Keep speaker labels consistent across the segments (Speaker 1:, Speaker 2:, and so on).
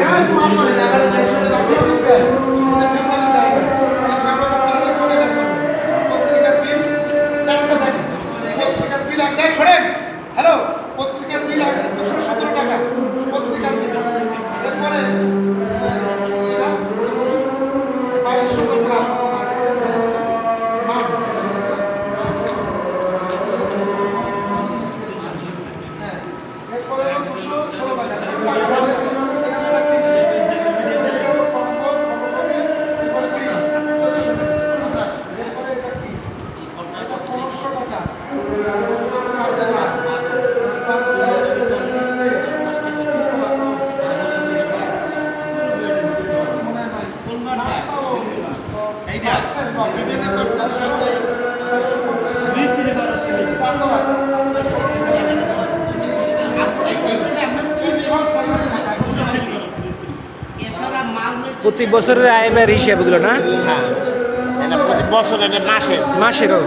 Speaker 1: Ah, tu m'as envoyé la balle de la chute de la fin, mon frère.
Speaker 2: প্রতি বছরের আয় ব্যয়ের হিসাবগুলো না?
Speaker 3: হ্যাঁ। প্রতি বছর এটা মাসে।
Speaker 2: মাসেরও?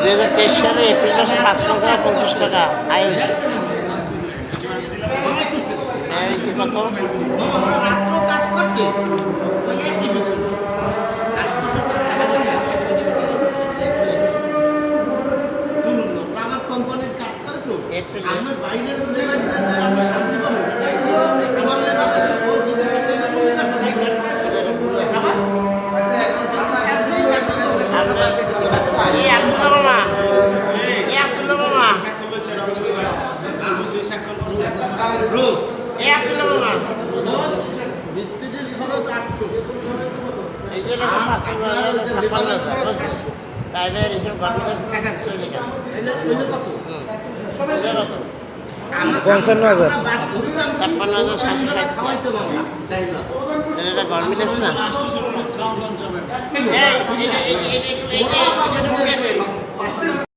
Speaker 3: দুই হাজার তেইশ সালে এপ্রিল মাসে পাঁচ হাজার পঞ্চাশ টাকা আয় হয়েছে। কত? এপ্রিলে
Speaker 4: রোজ
Speaker 3: এই আব্দুল্লাহ মামা
Speaker 4: মিস্ত্রির খরচ আটশো
Speaker 3: এই যে পাঁচ হাজার ছাপ্পান্ন হাজার তাই এখানে গভর্নমেন্ট টাকা চলে গেল
Speaker 4: এলে এলে কত
Speaker 3: এটা কত
Speaker 2: পঞ্চান্ন হাজার
Speaker 3: ছাপ্পান্ন হাজার সাতশো ষাট এটা গভর্নমেন্ট না